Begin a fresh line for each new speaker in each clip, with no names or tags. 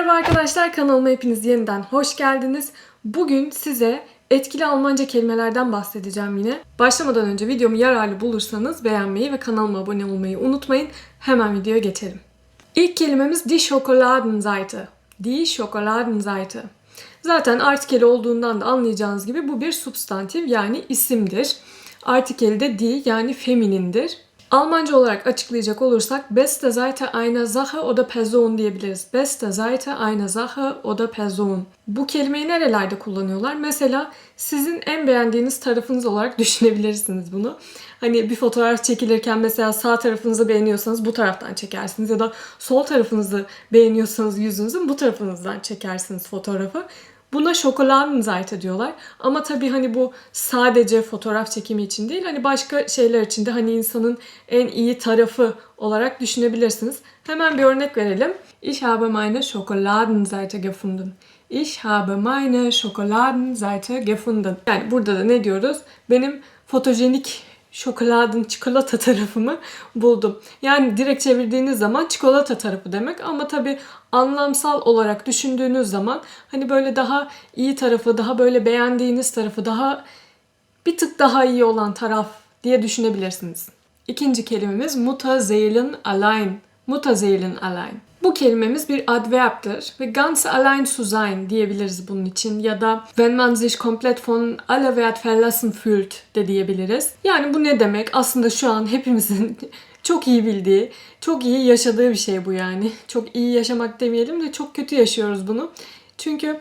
Merhaba arkadaşlar kanalıma hepiniz yeniden hoş geldiniz. Bugün size etkili Almanca kelimelerden bahsedeceğim yine. Başlamadan önce videomu yararlı bulursanız beğenmeyi ve kanalıma abone olmayı unutmayın. Hemen videoya geçelim. İlk kelimemiz die Schokoladenseite. Die Schokoladenseite. Zaten artikeli olduğundan da anlayacağınız gibi bu bir substantif yani isimdir. Artikeli de die yani feminindir. Almanca olarak açıklayacak olursak beste Seite einer Sache oder Person diyebiliriz. Beste Seite einer Sache oder Person. Bu kelimeyi nerelerde kullanıyorlar? Mesela sizin en beğendiğiniz tarafınız olarak düşünebilirsiniz bunu. Hani bir fotoğraf çekilirken mesela sağ tarafınızı beğeniyorsanız bu taraftan çekersiniz ya da sol tarafınızı beğeniyorsanız yüzünüzün bu tarafınızdan çekersiniz fotoğrafı. Buna Schokoladenseite diyorlar. Ama tabii hani bu sadece fotoğraf çekimi için değil. Hani başka şeyler için de hani insanın en iyi tarafı olarak düşünebilirsiniz. Hemen bir örnek verelim. Ich habe meine Schokoladenseite gefunden. Ich habe meine Schokoladenseite gefunden. Yani burada da ne diyoruz? Benim fotojenik şokoladın çikolata tarafımı buldum. Yani direkt çevirdiğiniz zaman çikolata tarafı demek ama tabi anlamsal olarak düşündüğünüz zaman hani böyle daha iyi tarafı, daha böyle beğendiğiniz tarafı, daha bir tık daha iyi olan taraf diye düşünebilirsiniz. İkinci kelimemiz Mutterseelen allein. Mutterseelen allein. Bu kelimemiz bir adverbtir ve ganz allein zu sein diyebiliriz bunun için ya da wenn man sich komplett von aller Wert verlassen fühlt de diyebiliriz. Yani bu ne demek? Aslında şu an hepimizin çok iyi bildiği, çok iyi yaşadığı bir şey bu yani. Çok iyi yaşamak demeyelim de çok kötü yaşıyoruz bunu. Çünkü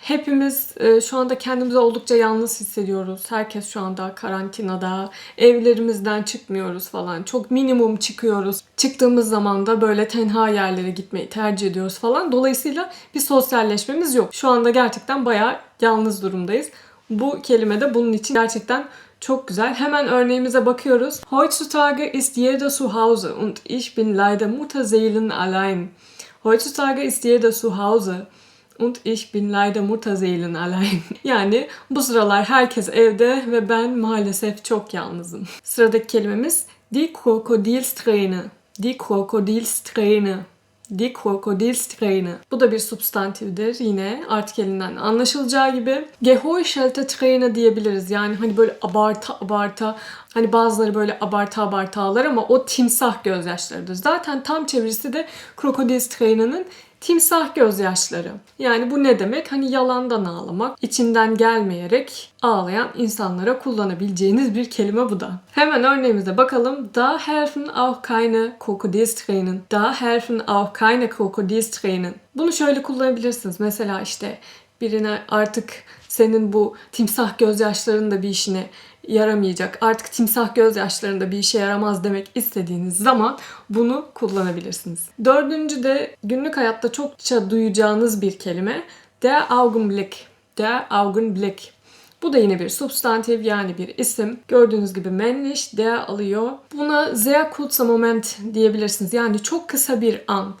Hepimiz e, şu anda kendimizi oldukça yalnız hissediyoruz. Herkes şu anda karantinada, evlerimizden çıkmıyoruz falan. Çok minimum çıkıyoruz. Çıktığımız zaman da böyle tenha yerlere gitmeyi tercih ediyoruz falan. Dolayısıyla bir sosyalleşmemiz yok. Şu anda gerçekten bayağı yalnız durumdayız. Bu kelime de bunun için gerçekten çok güzel. Hemen örneğimize bakıyoruz. Heutzutage ist jeder zu Hause und ich bin leider Mutterseelen allein. Heutzutage ist jeder zu Hause und ich bin leider Mutterseelen allein. Yani bu sıralar herkes evde ve ben maalesef çok yalnızım. Sıradaki kelimemiz die Krokodilsträne. Die Krokodilsträne. Die Krokodilsträne. Bu da bir substantifdir yine artikelinden anlaşılacağı gibi. Geheuchelte Träne diyebiliriz. Yani hani böyle abarta abarta hani bazıları böyle abarta abarta ağlar ama o timsah gözyaşlarıdır. Zaten tam çevirisi de Krokodilsträne'nin Timsah gözyaşları. Yani bu ne demek? Hani yalandan ağlamak, içinden gelmeyerek ağlayan insanlara kullanabileceğiniz bir kelime bu da. Hemen örneğimize bakalım. Da helfen auch keine Krokodilstränen. Da helfen auch keine Krokodilstränen. Bunu şöyle kullanabilirsiniz. Mesela işte birine artık senin bu timsah gözyaşların da bir işine yaramayacak. Artık timsah gözyaşlarında bir işe yaramaz demek istediğiniz zaman bunu kullanabilirsiniz. Dördüncü de günlük hayatta çokça duyacağınız bir kelime. Der Augenblick. Der Augenblick. Bu da yine bir substantif yani bir isim. Gördüğünüz gibi männlich, der alıyor. Buna sehr kurzer Moment diyebilirsiniz. Yani çok kısa bir an.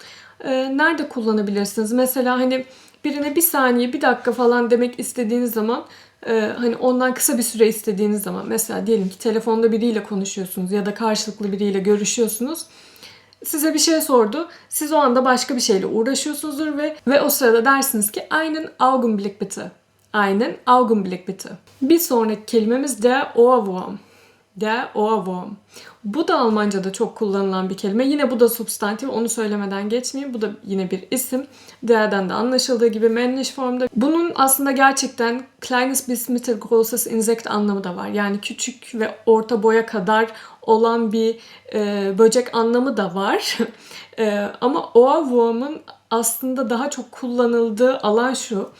Ee, nerede kullanabilirsiniz? Mesela hani birine bir saniye, bir dakika falan demek istediğiniz zaman e, hani ondan kısa bir süre istediğiniz zaman mesela diyelim ki telefonda biriyle konuşuyorsunuz ya da karşılıklı biriyle görüşüyorsunuz. Size bir şey sordu. Siz o anda başka bir şeyle uğraşıyorsunuzdur ve ve o sırada dersiniz ki einen Augenblick bitte. Einen Augenblick bitte. Bir sonraki kelimemiz der Ohrwurm. Der Ohrwurm. Bu da Almanca'da çok kullanılan bir kelime. Yine bu da substantif. Onu söylemeden geçmeyeyim. Bu da yine bir isim. Der'den de anlaşıldığı gibi männlich formda. Bunun aslında gerçekten kleines bis mittelgroßes Insekt anlamı da var. Yani küçük ve orta boya kadar olan bir e, böcek anlamı da var. e, ama Ohrwurm'un aslında daha çok kullanıldığı alan şu.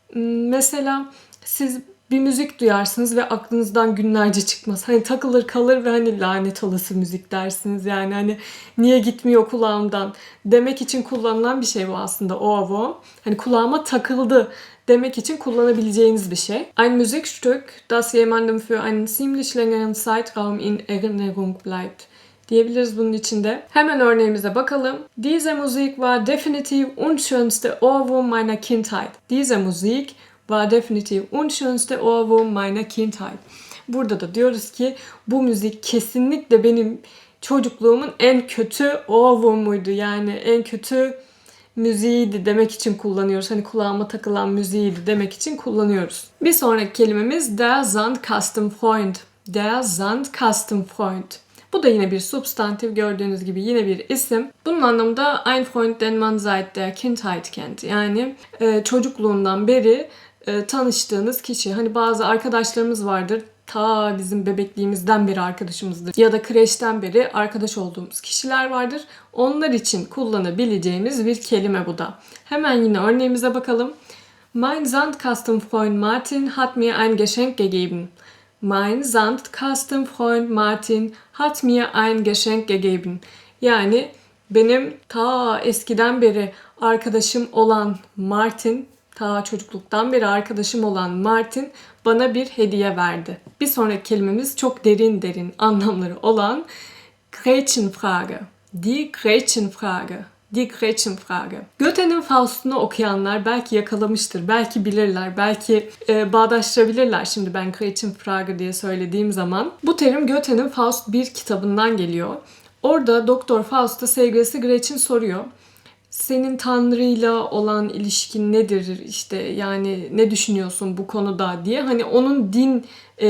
Mesela siz bir müzik duyarsınız ve aklınızdan günlerce çıkmaz. Hani takılır kalır ve hani lanet olası müzik dersiniz. Yani hani niye gitmiyor kulağımdan demek için kullanılan bir şey bu aslında o avo. Hani kulağıma takıldı demek için kullanabileceğiniz bir şey. Ein Musikstück, das jemandem für einen ziemlich längeren Zeitraum in Erinnerung bleibt diyebiliriz bunun içinde. Hemen örneğimize bakalım. Diese Musik war definitiv unschönste Ohrwurm meiner Kindheit. Diese Musik war definitiv unschönste Ohrwurm meiner Kindheit. Burada da diyoruz ki bu müzik kesinlikle benim çocukluğumun en kötü Ohrwurm'uydu. Yani en kötü müziğiydi demek için kullanıyoruz. Hani kulağıma takılan müziğiydi demek için kullanıyoruz. Bir sonraki kelimemiz der Sandkastenfreund. Der Sandkastenfreund. Bu da yine bir substantif gördüğünüz gibi yine bir isim. Bunun anlamı da ein Freund den man seit der Kindheit kennt. Yani e, çocukluğundan beri e, tanıştığınız kişi. Hani bazı arkadaşlarımız vardır ta bizim bebekliğimizden beri arkadaşımızdır ya da kreşten beri arkadaş olduğumuz kişiler vardır. Onlar için kullanabileceğimiz bir kelime bu da. Hemen yine örneğimize bakalım. Mein Sandkastenfreund Martin hat mir ein Geschenk gegeben. Mein Sandkastenfreund Martin hat mir ein Geschenk gegeben. Yani benim ta eskiden beri arkadaşım olan Martin, ta çocukluktan beri arkadaşım olan Martin bana bir hediye verdi. Bir sonraki kelimemiz çok derin derin anlamları olan Gretchenfrage. Die Gretchenfrage. Die Gretchenfrage. Goethe'nin Faust'unu okuyanlar belki yakalamıştır, belki bilirler, belki e, bağdaştırabilirler şimdi ben Gretchenfrage diye söylediğim zaman. Bu terim Goethe'nin Faust bir kitabından geliyor. Orada Doktor Faust'a sevgilisi Gretchen soruyor senin Tanrı'yla olan ilişkin nedir işte yani ne düşünüyorsun bu konuda diye hani onun din e,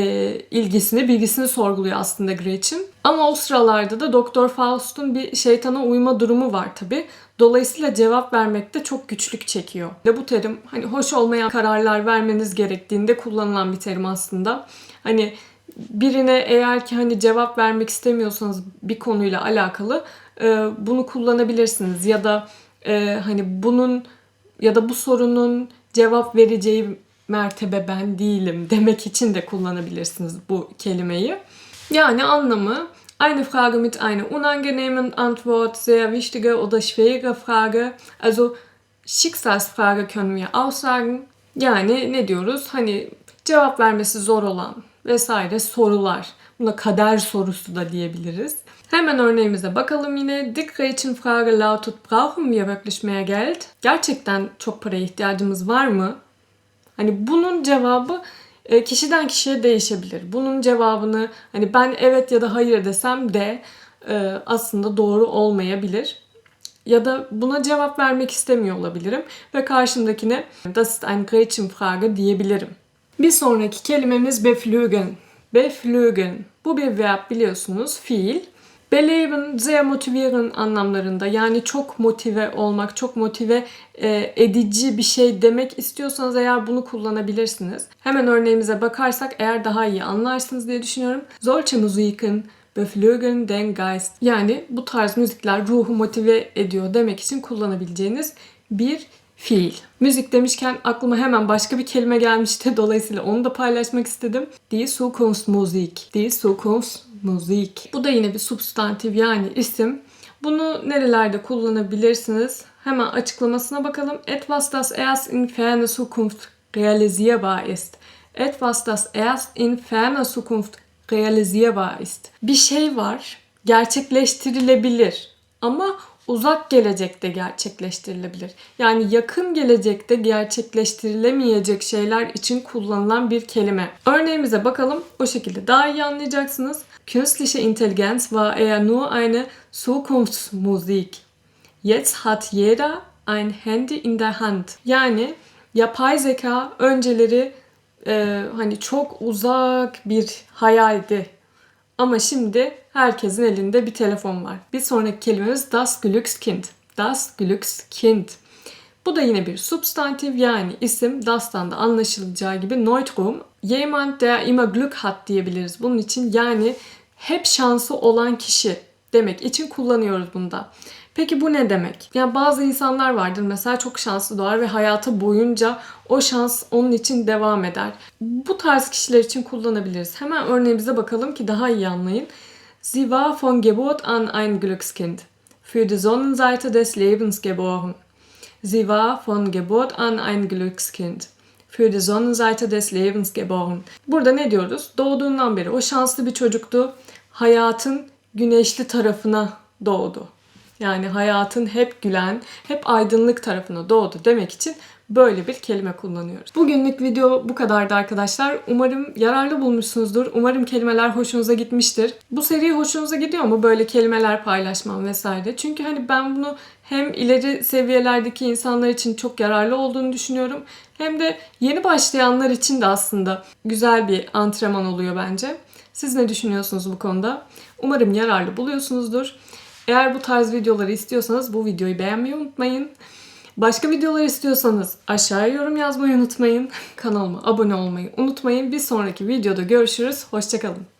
ilgisini bilgisini sorguluyor aslında Gretchen. Ama o sıralarda da Doktor Faust'un bir şeytana uyma durumu var tabi. Dolayısıyla cevap vermekte çok güçlük çekiyor. Ve bu terim hani hoş olmayan kararlar vermeniz gerektiğinde kullanılan bir terim aslında. Hani birine eğer ki hani cevap vermek istemiyorsanız bir konuyla alakalı e, bunu kullanabilirsiniz ya da e, hani bunun ya da bu sorunun cevap vereceği mertebe ben değilim demek için de kullanabilirsiniz bu kelimeyi. Yani anlamı eine Frage mit einer unangenehmen Antwort, sehr wichtige oder schwere Frage. Also Schicksalsfrage können wir auch sagen. Yani ne diyoruz? Hani cevap vermesi zor olan vesaire sorular. Buna kader sorusu da diyebiliriz. Hemen örneğimize bakalım yine. Die Gretchenfrage lautet, brauchen wir wirklich mehr Geld? Gerçekten çok paraya ihtiyacımız var mı? Hani bunun cevabı e, kişiden kişiye değişebilir. Bunun cevabını hani ben evet ya da hayır desem de e, aslında doğru olmayabilir. Ya da buna cevap vermek istemiyor olabilirim ve karşımdakine das ist eine Gretchenfrage diyebilirim. Bir sonraki kelimemiz beflügen. Beflügen. Bu bir verb biliyorsunuz, fiil. Beleben, sehr motivieren anlamlarında. Yani çok motive olmak, çok motive e, edici bir şey demek istiyorsanız eğer bunu kullanabilirsiniz. Hemen örneğimize bakarsak eğer daha iyi anlarsınız diye düşünüyorum. Solche Musiken beflügeln den Geist. Yani bu tarz müzikler ruhu motive ediyor demek için kullanabileceğiniz bir fiil. Müzik demişken aklıma hemen başka bir kelime gelmişti. Dolayısıyla onu da paylaşmak istedim. Die Zukunftsmusik. Die Zukunftsmusik. Bu da yine bir substantif yani isim. Bunu nerelerde kullanabilirsiniz? Hemen açıklamasına bakalım. Etwas, das erst in ferner Zukunft realisierbar ist. Etwas, das erst in ferner Zukunft realisierbar ist. Bir şey var, gerçekleştirilebilir ama uzak gelecekte gerçekleştirilebilir. Yani yakın gelecekte gerçekleştirilemeyecek şeyler için kullanılan bir kelime. Örneğimize bakalım. O şekilde daha iyi anlayacaksınız. Künstliche Intelligenz war eher nur eine Zukunftsmusik. Jetzt hat jeder ein Handy in der Hand. Yani yapay zeka önceleri e, hani çok uzak bir hayaldi ama şimdi herkesin elinde bir telefon var. Bir sonraki kelimemiz das Glückskind. Das Glückskind. Bu da yine bir substantif yani isim das'tan da anlaşılacağı gibi Neutrum. Jemand der immer Glück hat diyebiliriz. Bunun için yani hep şansı olan kişi demek için kullanıyoruz bunda. Peki bu ne demek? Yani bazı insanlar vardır mesela çok şanslı doğar ve hayatı boyunca o şans onun için devam eder. Bu tarz kişiler için kullanabiliriz. Hemen örneğimize bakalım ki daha iyi anlayın. Sie war von Geburt an ein Glückskind. Für die Sonnenseite des Lebens geboren. Sie war von Geburt an ein Glückskind. Für die Sonnenseite des Lebens geboren. Burada ne diyoruz? Doğduğundan beri o şanslı bir çocuktu. Hayatın güneşli tarafına doğdu. Yani hayatın hep gülen, hep aydınlık tarafına doğdu demek için böyle bir kelime kullanıyoruz. Bugünlük video bu kadardı arkadaşlar. Umarım yararlı bulmuşsunuzdur. Umarım kelimeler hoşunuza gitmiştir. Bu seri hoşunuza gidiyor mu? Böyle kelimeler paylaşmam vesaire. Çünkü hani ben bunu hem ileri seviyelerdeki insanlar için çok yararlı olduğunu düşünüyorum. Hem de yeni başlayanlar için de aslında güzel bir antrenman oluyor bence. Siz ne düşünüyorsunuz bu konuda? Umarım yararlı buluyorsunuzdur. Eğer bu tarz videoları istiyorsanız bu videoyu beğenmeyi unutmayın. Başka videolar istiyorsanız aşağıya yorum yazmayı unutmayın. Kanalıma abone olmayı unutmayın. Bir sonraki videoda görüşürüz. Hoşçakalın.